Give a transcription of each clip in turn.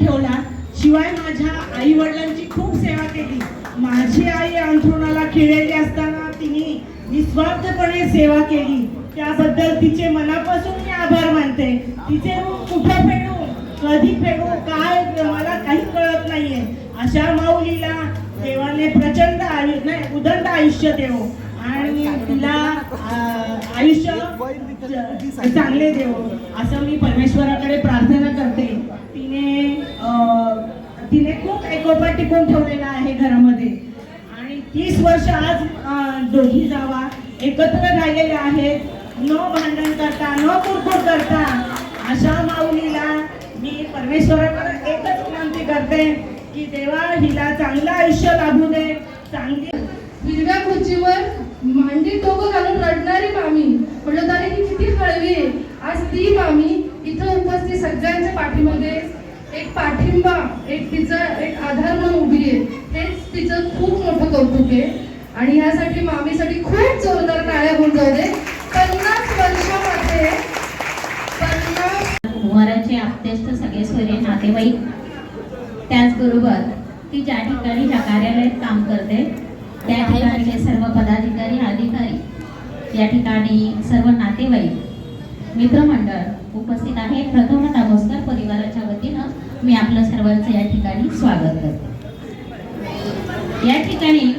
ठेवला. शिवाय माझ्या आई वडिलांची खूप सेवा केली. माझी आई अंथरुणाला खिळलेली असताना तिने निस्वार्थपणे सेवा केली. त्याबद्दल तिचे मनापासून मी आभार मानते. तिचे ऋण कुठं फेडू कधी फेडू काय मला काही कळत नाहीये. अशा माऊलीला देवाने प्रचंड आयु नाही उदंड आयुष्य देव. आणि तिला आयुष्य चांगले देव. असं मी परमेश्वराकडे प्रार्थना करते. तिने तिने खूप एकोपा टिकून ठेवलेला आहे घरामध्ये. आणि तीस वर्ष आज दोघी जावा एकत्र राहिलेल्या आहेत. न भांडण करता न कुरकुर करता अशा माऊलीला मी परमेश्वराकडे एकच विनंती करते की देवा हिला चांगलं आयुष्य लाभू दे चांगली हिरव्या खुर्चीवर मांडी टोकं घालून रडणारी मामी. म्हटलं ही किती हळवी आहे. आज ती मामी इथं उपस्थित सगळ्यांच्या पाठीमध्ये एक पाठिंबा एक तिचा एक आधार म्हणून उभी आहे. हेच तिचं खूप मोठं कौतुक आहे. आणि ह्यासाठी मामीसाठी खूप जोरदार टाळ्या होऊन जाऊ दे पन्नास वर्षामध्ये पन्नास आप्तेष्ट सगळे सोयरे नातेवाईक. त्याचबरोबर ती ज्या ठिकाणी ज्या कार्यालयात काम करते त्या ठिकाणचे सर्व पदाधिकारी अधिकारी या ठिकाणी सर्व नातेवाईक मित्रमंडळ उपस्थित आहे. प्रथमतः मी आपलं सर्वांचं या ठिकाणी स्वागत करते. या ठिकाणी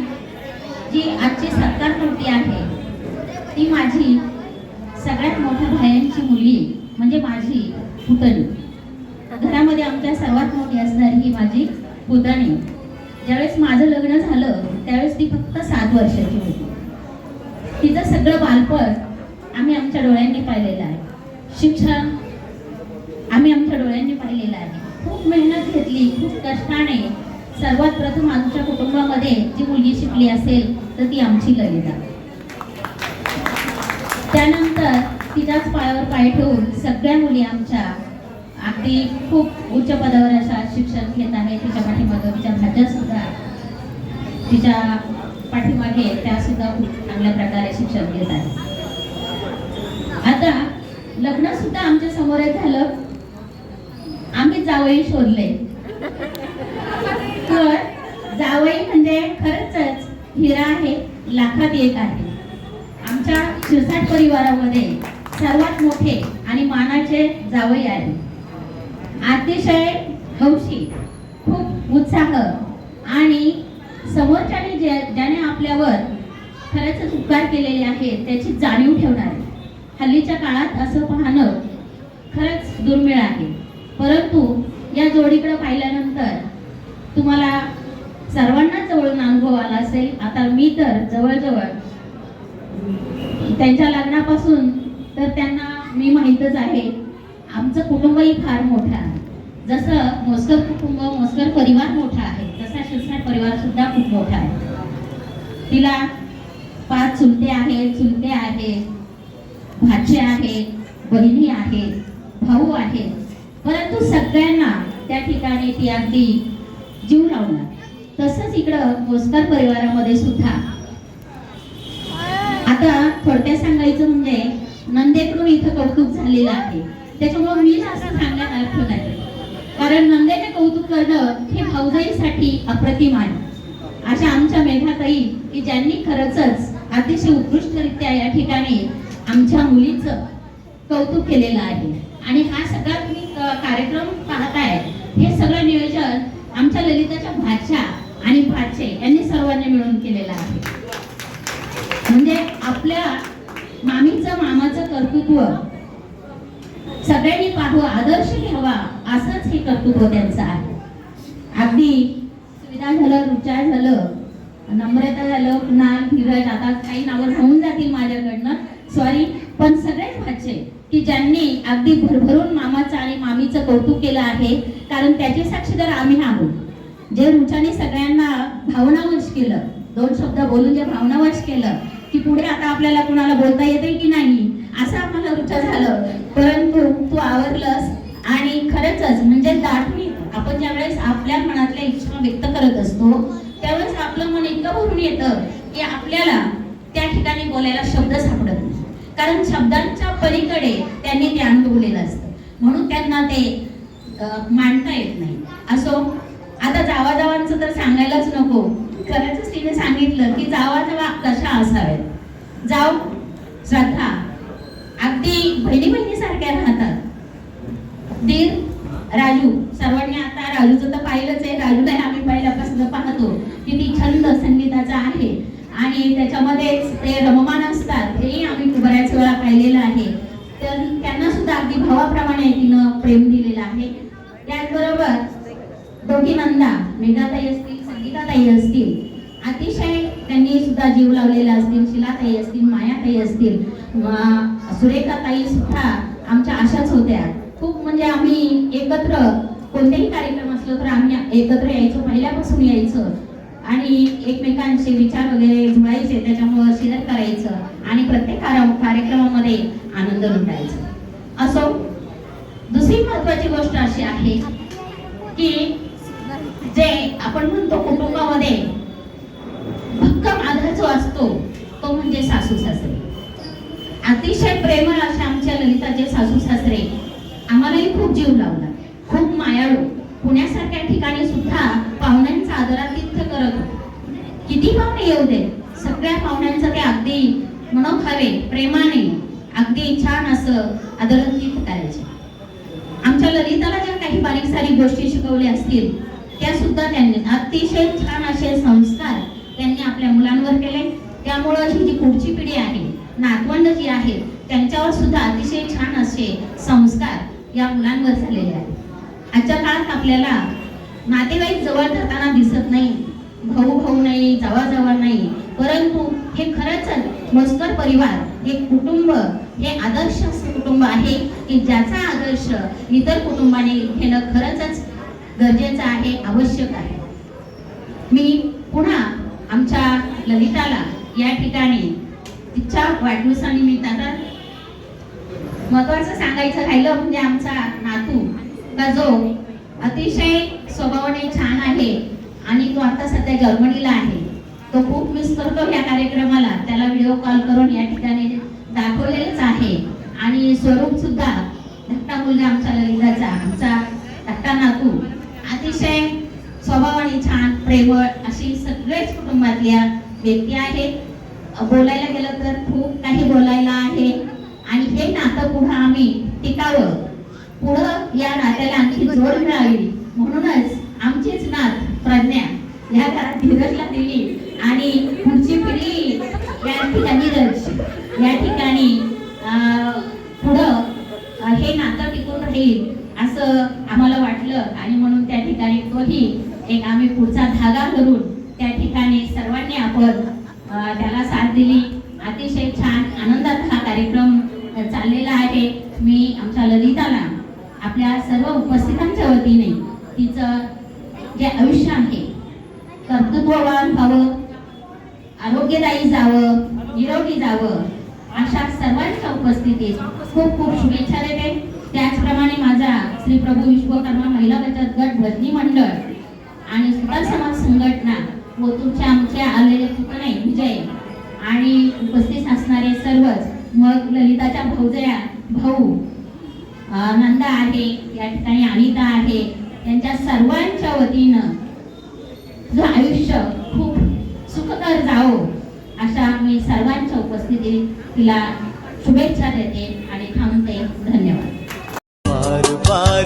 जी आजची सत्कार मूर्ती आहे ती माझी सगळ्यात मोठ्या भायांची मुलगी म्हणजे माझी पुतणी. घरामध्ये आमच्या सर्वात मोठी असणारी ही माझी पुतणी. ज्यावेळेस माझं लग्न झालं त्यावेळेस ती फक्त सात वर्षाची होती. तिचं सगळं बालपण आम्ही आमच्या डोळ्यांनी पाहिलेलं आहे. शिक्षण आम्ही आमच्या डोळ्यांनी पाहिलेलं आहे. खूप मेहनत घेतली खूप कष्टाने. सर्वात प्रथम आमच्या कुटुंबामध्ये जी मुलगी शिकली असेल तर ती आमची ललिता. त्यानंतर तिच्याच पायावर पाय ठेवून सगळ्या मुली आमच्या अगदी खूप उच्च पदावर अशा शिक्षण घेत आहे तिच्या पाठीमागे तिच्या भाज्या सुद्धा तिच्या पाठीमागे त्या सुद्धा खूप चांगल्या प्रकारे शिक्षण घेत आहेत. आता लग्न सुद्धा आमच्यासमोर झालं. आम्ही जावई शोधले. तर जावई म्हणजे खरंच हिरा आहे लाखात एक आहे. आमच्या शिरसाट परिवारामध्ये सर्वात मोठे आणि मानाचे जावई आहे. अतिशय हौशी खूप उत्साह आणि समोरच्याने ज्या ज्याने आपल्यावर खरंच उपकार केलेले आहेत त्याची जाणीव ठेवणारे. हल्लीच्या काळात असं पाहणं खरंच दुर्मिळ आहे. परंतु या जोडीकडे पाहिल्यानंतर तुम्हाला सर्वांनाच जवळून अनुभव आला असेल. आता मी तर जवळजवळ त्यांच्या लग्नापासून तर त्यांना मी माहीतच आहे. आमचं कुटुंबही फार मोठं आहे. जसं मोस्कर कुटुंब मोस्कर परिवार मोठा आहे तसा शिरसाट परिवार सुद्धा खूप मोठा आहे. तिला पाच चुलते आहेत चुलते आहेत भाचे आहेत बहिणी आहेत भाऊ आहेत परंतु सगळ्यांना त्या ठिकाणी ती अगदी जीव लावणार. तसंच इकडं मोस्कर परिवारामध्ये सुद्धा. आता थोडक्यात सांगायचं म्हणजे नंदेकडून इथं कौतुक झालेलं आहे. त्याच्यामुळे मी असं सांगण्यात अर्थ नाही. कारण नंदेचे कौतुक करणं हे भाऊजाईसाठी अप्रतिम आहे. अशा आमच्या मेघाताई की ज्यांनी खरंच अतिशय उत्कृष्टरित्या या ठिकाणी आमच्या मुलीचं कौतुक केलेलं आहे. आणि हा सगळा तुम्ही कार्यक्रम पाहताय हे सगळं नियोजन आमच्या ललिताच्या भाच्या आणि भाचे यांनी सर्वांनी मिळून केलेलं आहे. म्हणजे आपल्या मामीचं मामाचं कर्तृत्व सगळ्यांनी पाहावं आदर्श घ्यावा असंच हे कर्तृत्व त्यांचं आहे. अगदी सुविधा झालं रुचा झालं नम्रता झालं कुणाल धीरज आता काही नावं होऊन जातील माझ्याकडनं सॉरी पण सगळेच भाचे की ज्यांनी अगदी भरभरून मामाचं आणि मामीचं कौतुक केलं आहे कारण त्याचे साक्षीदार आम्ही आहोत. जे रुचाने सगळ्यांना भावनावश केलं दोन शब्द बोलून जे भावनावश केलं की पुढे आता आपल्याला कुणाला बोलता येते की नाही असं आम्हाला रुचा झालं. परंतु तू आवरलंस आणि खरंच म्हणजे दाटणी आपण ज्यावेळेस आपल्या मनातल्या इच्छा व्यक्त करत असतो त्यावेळेस आपलं मन इतकं भरून येतं की आपल्याला त्या ठिकाणी बोलायला शब्द सापडत नाही. कारण शब्दांच्या पलीकडे त्यांनी ते अनुभवलेलं असतं. म्हणून त्यांना ते मांडता येत नाही. असो आता जावाजावांचं तर सांगायलाच नको. खरंच तिने सांगितलं की जावा जावा कशा असाव्यात जाव श्रद्धा. अगदी बहिणी बहिणीसारख्या राहतात. दीर राजू. सर्वांनी आता राजूचं तर पाहिलंच आहे. राजूला आम्ही पहिल्यापासून पाहतो किती छंद संगीताचा आहे. आणि त्याच्यामध्येच ते रममान असतात हेही आम्ही बऱ्याच वेळा पाहिलेलं आहे. तर त्यांना सुद्धा अगदी भावाप्रमाणे तिनं प्रेम दिलेलं आहे. त्याचबरोबर दोघी नंदा मेघाताई असतील संगीताताई असतील अतिशय त्यांनी सुद्धा जीव लावलेला असतील शिलाताई असतील मायाताई असतील सुरेखाताई सुद्धा आमच्या अशाच होत्या. खूप म्हणजे आम्ही एकत्र कोणतेही कार्यक्रम असलो तर आम्ही एकत्र यायचो पहिल्यापासून यायचं. आणि एकमेकांचे विचार वगैरे जुळायचे त्याच्यामुळे शेअर करायचं आणि प्रत्येक कार्यक्रमामध्ये आनंद लुटायचा. असो दुसरी महत्वाची गोष्ट अशी आहे की जे आपण म्हणतो कुटुंबामध्ये भक्कम आधार जो असतो तो म्हणजे सासू सासरे. अतिशय प्रेमळ अशा आमच्या ललिताचे सासू सासरे आम्हालाही खूप जीव लावला. खूप मायाळू. पुण्यासारख्या ठिकाणी सुद्धा पाहुण्यांचा आदरातिथ्य करत किती पाहुणे येऊ दे. सगळ्या पाहुण्यांचं ते अगदी मनोभावे प्रेमाने अगदी छान असं आदरातिथ्य करायचे. आमच्या ललिताला ज्या काही बारीक सारीक गोष्टी शिकवल्या असतील त्या सुद्धा त्यांनी अतिशय छान असे संस्कार त्यांनी आपल्या मुलांवर केले. त्यामुळं अशी जी पुढची पिढी आहे नातवंड जी आहे त्यांच्यावर सुद्धा अतिशय छान असे संस्कार या मुलांवर झालेले आहेत. आजच्या काळात आपल्याला नातेवाईक जवळ जाताना दिसत नाही. भाऊ भाऊ नाही जावा जावा नाही परंतु हे खरंच मस्कर परिवार हे कुटुंब हे आदर्श कुटुंब आहे की ज्याचा आदर्श इतर कुटुंबाने घेणं खरंच गरजेचं आहे आवश्यक आहे. मी पुन्हा आमच्या ललिताला या ठिकाणी तिच्या वाढदिवसानिमित्त आता महत्वाचं सांगायचं राहिलं म्हणजे आमचा नातू. का जो अतिशय स्वभावाने छान आहे आणि तो आता सध्या जर्मनीला आहे. तो खूप मिस करतो या कार्यक्रमाला. त्याला व्हिडिओ कॉल करून या ठिकाणी दाखवलेलंच आहे. आणि स्वरूप सुद्धा धाकटा मुलगा आमच्या ललिताचा आमचा धाकटा नातू. अतिशय स्वभावाने छान प्रेमळ अशी सगळेच कुटुंबातल्या व्यक्ती आहेत बोलायला गेलं तर खूप काही बोलायला आहे. आणि हे नातं पुढं आम्ही टिकावं. पुढं या नात्याला आणखी जोड मिळावी. म्हणूनच आमचीच नात या घरात धीरजला दिली आणि पुढची पिढी या ठिकाणी रज या ठिकाणी अं, पुढं हे नातं टिकून राहील असं आम्हाला वाटलं. आणि म्हणून त्या ठिकाणी तोही एक आम्ही पुढचा धागा करून त्या ठिकाणी सर्वांनी आपण अं, त्याला साथ दिली अतिशय छान आनंदात हा कार्यक्रम अं, चाललेला आहे मी आमच्या ललिताला आपल्या सर्व उपस्थितांच्या वतीने तिचं जे आयुष्य आहे कर्तृत्ववान व्हावं आरोग्यदायी जावं निरोगी जावं अशा सर्वांच्या खूप खूप शुभेच्छा देते. त्याचप्रमाणे माझा श्री प्रभू विश्वकर्मा महिला बचत गट भजनी मंडळ आणि सुतार समाज संघटना व तुमच्या आमच्या आलेले पुतणे विजय आणि उपस्थित असणारे सर्वच मग ललिताच्या भाऊजया भाऊ नंदा आहे या ठिकाणी अनिता आहे त्यांच्या सर्वांच्या वतीनं जो आयुष्य खूप सुखकर जावो अशा मी सर्वांच्या उपस्थितीत तिला शुभेच्छा देते आणि थांबते. धन्यवाद. बार बार